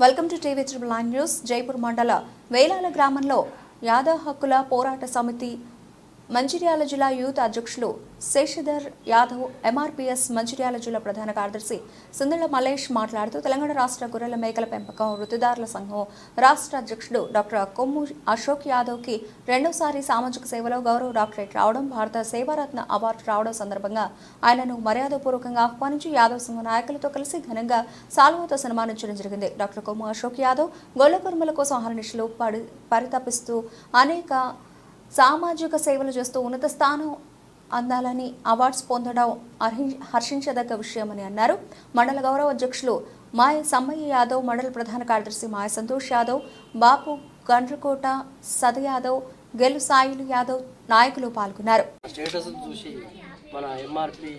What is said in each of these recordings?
Welcome to TV triple nine news. Jaipur మండల వేలాల గ్రామంలో యాదవ్ హక్కుల పోరాట సమితి మంచిర్యాల జిల్లా యూత్ అధ్యక్షులు శేషధర్ యాదవ్ ఎంఆర్పీఎస్ మంచిర్యాల జిల్లా ప్రధాన కార్యదర్శి సుందర మలేష్ మాట్లాడుతూ తెలంగాణ రాష్ట్ర గొర్రెల మేకల పెంపకం వృత్తిదారుల సంఘం రాష్ట్ర అధ్యక్షుడు డాక్టర్ కొమ్ము అశోక్ యాదవ్కి రెండోసారి సామాజిక సేవలో గౌరవ డాక్టరేట్ రావడం భారత సేవారత్న అవార్డు రావడం సందర్భంగా ఆయనను మర్యాదపూర్వకంగా ఆహ్వానించి యాదవ్ సంఘ నాయకులతో కలిసి ఘనంగా సాల్వాతో సన్మానించడం జరిగింది. డాక్టర్ కొమ్ము అశోక్ యాదవ్ గొల్ల కుర్మల కోసం అహర్నిశలు పరితపిస్తూ అనేక సామాజిక సేవలు చేస్తూ ఉన్నత స్థానం అందాలని అవార్డ్స్ పొందడం అర్హి- హర్షించదగ్గ విషయమని అన్నారు. మండల గౌరవ అధ్యక్షులు మాయ సమ్మయ్య యాదవ్ మండల ప్రధాన కార్యదర్శి మాయ సంతోష్ యాదవ్ బాపు గండ్రకోట సద యాదవ్ గెలు సాయిలు యాదవ్ నాయకులు పాల్గొన్నారు. స్టేటస్ చూసి మన ఎంఆర్పి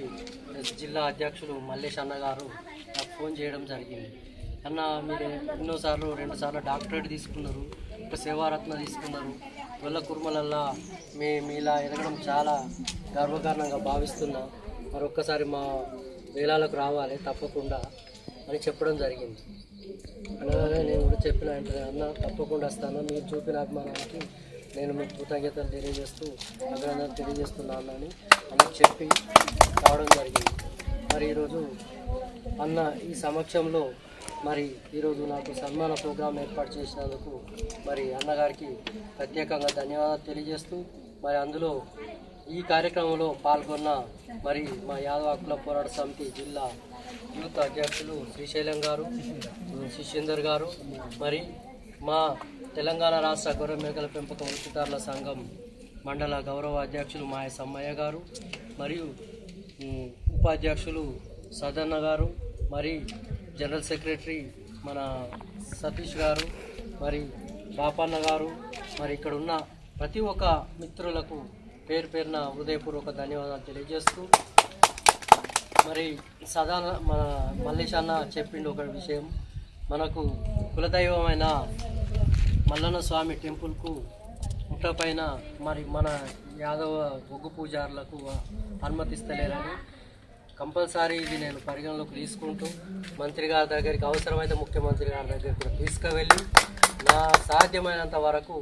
జిల్లా అధ్యక్షులు మల్లేష్ అన్న గారు నాకు ఫోన్ చేయడం జరిగింది. అన్న మీరు ఎన్నోసార్లు రెండుసార్లు డాక్టరేట్ తీసుకున్నారు ఒక సేవారత్న తీసుకున్నారు. వల్ల కుర్మలల్లా మీ మీలా ఎదగడం చాలా గర్వకారణంగా భావిస్తున్నా. మరొక్కసారి మా వేలాలకు రావాలి తప్పకుండా అని చెప్పడం జరిగింది. అనగానే నేను కూడా చెప్పిన వెంటనే అన్న తప్పకుండా వస్తాను. మీరు చూపిన అభిమానానికి నేను మీకు కృతజ్ఞతలు తెలియజేస్తూ అభినందనలు తెలియజేస్తున్నాను అని అన్నకు చెప్పి రావడం జరిగింది. మరి ఈరోజు అన్న ఈ సమక్షంలో మరి ఈరోజు నాకు సన్మాన ప్రోగ్రాం ఏర్పాటు చేసినందుకు మరి అన్నగారికి ప్రత్యేకంగా ధన్యవాదాలు తెలియజేస్తూ మరి అందులో ఈ కార్యక్రమంలో పాల్గొన్న మరి మా యాదవ హక్కుల పోరాట సమితి జిల్లా యూత్ అధ్యక్షులు శ్రీశైలం గారు శిష్యేందర్ గారు మరి మా తెలంగాణ రాష్ట్ర గొర్రె మేకల పెంపకం వృత్తిదారుల సంఘం మండల గౌరవ అధ్యక్షులు మాయ సమ్మయ్య గారు మరియు ఉపాధ్యక్షులు సదన్న గారు మరి జనరల్ సెక్రటరీ మన సతీష్ గారు మరి బాపన్న గారు మరి ఇక్కడ ఉన్న ప్రతి ఒక్క మిత్రులకు పేరు పేరున హృదయపూర్వక ధన్యవాదాలు తెలియజేస్తూ మరి సదా మన మల్లేష్ అన్న చెప్పిండు ఒక విషయం. మనకు కులదైవమైన మల్లన్న స్వామి టెంపుల్కు ముట్టపైన మరి మన యాదవ బొగ్గు పూజారులకు అనుమతిస్తలేరని కంపల్సరీ ఇది నేను పరిగణలోకి తీసుకుంటూ మంత్రి గారి దగ్గరికి అవసరమైతే ముఖ్యమంత్రి గారి దగ్గరికి కూడా తీసుకువెళ్ళి నా సాధ్యమైనంత వరకు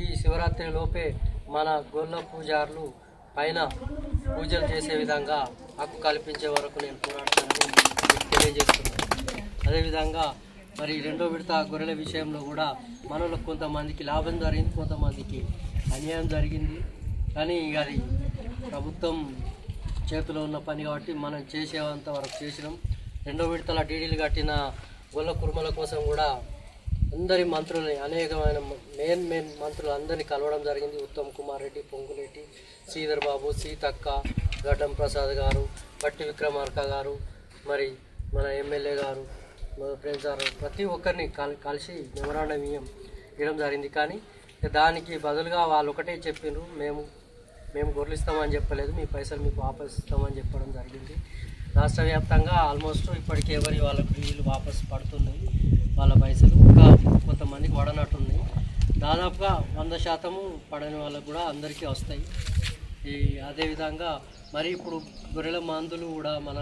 ఈ శివరాత్రి లోపే మన గొల్ల పూజారులు పైన పూజలు చేసే విధంగా హక్కు కల్పించే వరకు నేను పోరాడతానని తెలియజేస్తున్నాను. అదేవిధంగా మరి రెండో విడత గొర్రెల విషయంలో కూడా మనలో కొంతమందికి లాభం జరిగింది కొంతమందికి అన్యాయం జరిగింది. కానీ అది ప్రభుత్వం చేతిలో ఉన్న పని కాబట్టి మనం చేసేంత వరకు చేసినాం. రెండో విడతల డీడీలు కట్టిన గొల్ల కుర్మల కోసం కూడా అందరి మంత్రులని అనేకమైన మెయిన్ మెయిన్ మంత్రులు అందరినీ కలవడం జరిగింది. ఉత్తమ్ కుమార్ రెడ్డి పొంగులేటి శ్రీధర్ బాబు సీతక్క గడ్డం ప్రసాద్ గారు బట్టి విక్రమార్క గారు మరి మన ఎమ్మెల్యే గారు మన ఫ్రెండ్స్ గారు ప్రతి ఒక్కరిని కల్ కలిసి మెమరాండం ఇయ్యం ఇవ్వడం జరిగింది. కానీ దానికి బదులుగా వాళ్ళు ఒకటే చెప్పిండ్రు మేము మేము గొర్రెలిస్తామని చెప్పలేదు మీ పైసలు మీకు వాపస్ ఇస్తామని చెప్పడం జరిగింది. రాష్ట్ర వ్యాప్తంగా ఆల్మోస్ట్ ఇప్పటికి ఎవరి వాళ్ళకి వీళ్ళు వాపస్ పడుతున్నాయి వాళ్ళ పైసలు. మందికి పడనట్టుంది దాదాపుగా వంద శాతము పడని వాళ్ళకు కూడా అందరికీ వస్తాయి. ఈ అదేవిధంగా మరి ఇప్పుడు గొర్రెల మందులు కూడా మన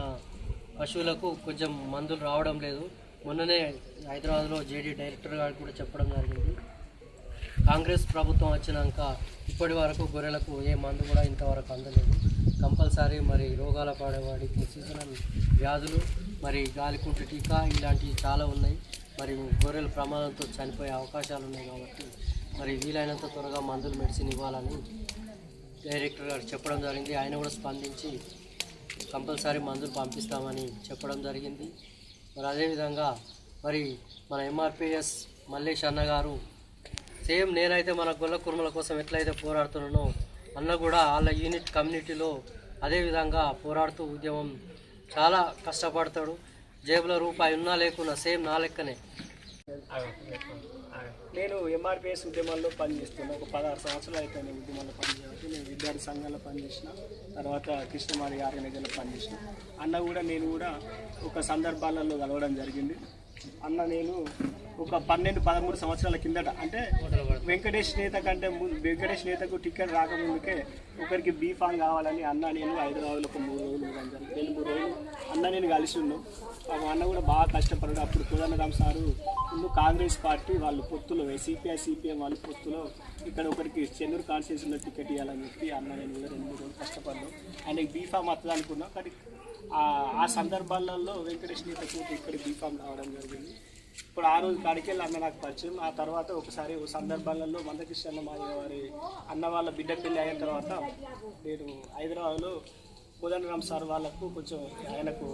పశువులకు కొంచెం మందులు రావడం లేదు. మొన్ననే హైదరాబాద్లో జేడీ డైరెక్టర్ గారు కూడా చెప్పడం జరిగింది. కాంగ్రెస్ ప్రభుత్వం వచ్చినాక ఇప్పటి వరకు గొర్రెలకు ఏ మందు కూడా ఇంతవరకు అందలేదు. కంపల్సరీ మరి రోగాల పాడేవాడికి సీజనల్ వ్యాధులు మరి గాలికుంటు టీకా ఇలాంటివి చాలా ఉన్నాయి. మరి గొర్రెలు ప్రమాదంతో చనిపోయే అవకాశాలు ఉన్నాయి కాబట్టి మరి వీలైనంత త్వరగా మందులు మెడిసిన్ ఇవ్వాలని డైరెక్టర్ గారు చెప్పడం జరిగింది. ఆయన కూడా స్పందించి కంపల్సరీ మందులు పంపిస్తామని చెప్పడం జరిగింది. మరి అదేవిధంగా మరి మన ఎంఆర్పిఎస్ మల్లేష్ అన్న గారు సేమ్ నేనైతే మన గొల్ల కుర్మల కోసం ఎట్లయితే పోరాడుతున్నానో అన్న కూడా వాళ్ళ యూనిట్ కమ్యూనిటీలో అదేవిధంగా పోరాడుతూ ఉద్యమం చాలా కష్టపడతాడు. జేబులో రూపాయి ఉన్నా లేకున్నా సేమ్ నా లెక్కనే. నేను ఎంఆర్పిఎస్ ఉద్యమాల్లో పనిచేస్తున్నాను ఒక పదహారు సంవత్సరాలు అయితే నేను ఉద్యమాల్లో పనిచేయడానికి. నేను విద్యార్థి సంఘంలో పనిచేసిన తర్వాత కృష్ణమారి ఆర్గనైజర్లో పనిచేసిన. అన్న కూడా నేను కూడా ఒక సందర్భాలలో కలవడం జరిగింది. అన్న నేను ఒక పన్నెండు పదమూడు సంవత్సరాల కిందట. అంటే వెంకటేష్ నేత కంటే ముందు వెంకటేష్ నేతకు టికెట్ రాకముందుకే ఒకరికి బీఫామ్ కావాలని అన్న నేను హైదరాబాద్లో ఒక మూడు రోజులు రెండు మూడు రోజులు అన్న నేను కలిసి ఉన్నాం. అన్న కూడా బాగా కష్టపడ్డాడు. అప్పుడు కోదండరామ్ సారు ముందు కాంగ్రెస్ పార్టీ వాళ్ళు పొత్తులో సిపిఐ సిపిఎం వాళ్ళు పొత్తులో ఇక్కడ ఒకరికి చెన్నూరు కాన్స్టిట్యూషన్లో టికెట్ ఇవ్వాలని చెప్పి అన్న నేను కూడా రెండు మూడు రోజులు కష్టపడ్డాను ఆయనకి బీఫామ్ వస్తుంది అనుకున్నాం. కానీ ఆ- సందర్భాలలో వెంకటేష్ నేత ఇక్కడ బీఫామ్ రావడం జరిగింది. ఇప్పుడు ఆ రోజు కాడికి వెళ్ళి అన్న నాకు పరిచయం. ఆ తర్వాత ఒకసారి ఓ సందర్భాలలో మందకృష్ణ మాయ వారి అన్న వాళ్ళ బిడ్డ పెళ్ళి అయిన తర్వాత నేను హైదరాబాద్లో కోదండరామ్ సార్ వాళ్ళకు కొంచెం ఆయనకు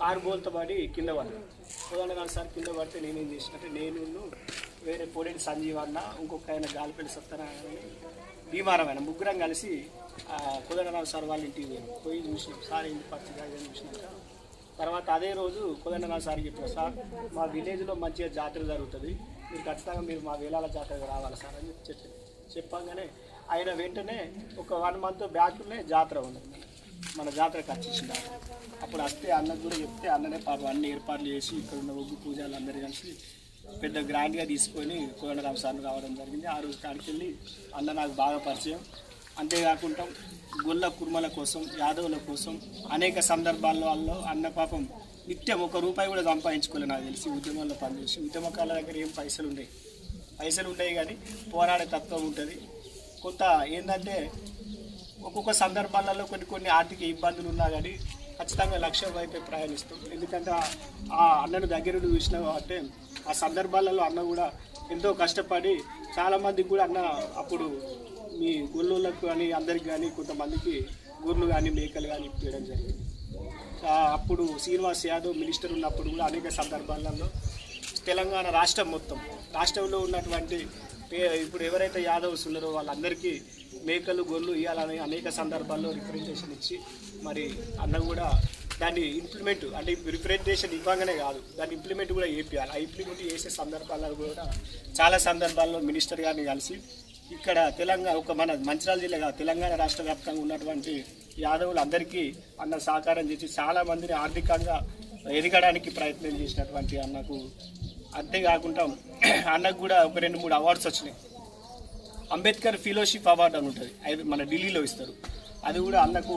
కారు బోల్తో పడి కింద పడ్డాను కోదండరామ్ సార్ కింద పడితే నేనేం చేసినట్టే నేను వేరే పొడేటి సంజీవ్ అన్న ఇంకొక ఆయన గాలిపల్లి సత్యనారాయణ అని భీమారం ఆయన ముగ్గురం కలిసి ఆ, కోదండరామ్ సార్ వాళ్ళ ఇంటికి పోయి. చూసినాం. సార్ ఇంటి పరిస్థితి? చూసినాక తర్వాత అదే రోజు కోదండరామ్ సార్ చెప్పారు సార్ మా విలేజ్లో మంచిగా జాతర జరుగుతుంది. మీరు ఖచ్చితంగా మీరు మా వేలాల జాతరకు రావాలి సార్ అని చెప్పి చెప్పారు ఆయన వెంటనే ఒక వన్ మంత్ బ్యాక్లోనే జాతర ఉంది. మన జాతరకు వచ్చేసింది అప్పుడు వస్తే అన్నకు కూడా చెప్తే అన్ననే పాపం అన్ని ఏర్పాట్లు చేసి ఇక్కడ ఉన్న ఒగ్గు పూజలు అందరూ కలిసి పెద్ద గ్రాండ్గా తీసుకొని కోదండరామ్ సార్ని రావడం జరిగింది. ఆ రోజు కాడికి వెళ్ళి అన్న నాకు బాగా పరిచయం. అంతేకాకుండా గొల్ల కుర్మల కోసం యాదవుల కోసం అనేక సందర్భాల్లో అన్న పాపం నిత్యం ఒక రూపాయి కూడా సంపాదించుకోలేదు నాకు తెలిసి ఉద్యమంలో పనిచేసి. ఉద్యమకాల దగ్గర ఏం పైసలు ఉండేవి పైసలు ఉంటాయి కానీ పోరాడే తత్వం ఉంటుంది. కొంత ఏంటంటే ఒక్కొక్క సందర్భాలలో కొన్ని కొన్ని ఆర్థిక ఇబ్బందులు ఉన్నా కానీ ఖచ్చితంగా లక్ష్యం వైపే ప్రయాణిస్తాం. ఎందుకంటే ఆ- అన్నను దగ్గర చూసినా కాబట్టి ఆ సందర్భాలలో అన్న కూడా ఎంతో కష్టపడి చాలామందికి కూడా అన్న అప్పుడు మీ గొల్లులకు కానీ అందరికి కానీ కొంతమందికి గొర్రెలు కానీ మేకలు కానీ ఇప్పించడం జరిగింది. అప్పుడు శ్రీనివాస్ యాదవ్ మినిస్టర్ ఉన్నప్పుడు కూడా అనేక సందర్భాలలో తెలంగాణ రాష్ట్రం మొత్తం రాష్ట్రంలో ఉన్నటువంటి ఇప్పుడు ఎవరైతే యాదవ్స్ ఉన్నారో వాళ్ళందరికీ మేకలు గొర్రెలు ఇవ్వాలని అనేక సందర్భాల్లో రిప్రజెంటేషన్ ఇచ్చి మరి అన్న కూడా దాన్ని ఇంప్లిమెంట్ అంటే రిప్రజెంటేషన్ ఇవ్వగానే కాదు దాన్ని ఇంప్లిమెంట్ కూడా చేపియాలి. ఆ ఇంప్లిమెంట్ చేసే సందర్భాల్లో కూడా చాలా సందర్భాల్లో మినిస్టర్ గారిని కలిసి ఇక్కడ తెలంగాణ ఒక మన మంచిర్యాల జిల్లాగా తెలంగాణ రాష్ట్ర వ్యాప్తంగా ఉన్నటువంటి యాదవులు అందరికీ అన్న సహకారం చేసి చాలామందిని ఆర్థికంగా ఎదగడానికి ప్రయత్నం చేసినటువంటి అన్నకు అంతేకాకుండా అన్నకు కూడా ఒక రెండు మూడు అవార్డ్స్ వచ్చినాయి. అంబేద్కర్ ఫెలోషిప్ అవార్డు అని ఉంటుంది. అది మన ఢిల్లీలో ఇస్తారు. అది కూడా అన్నకు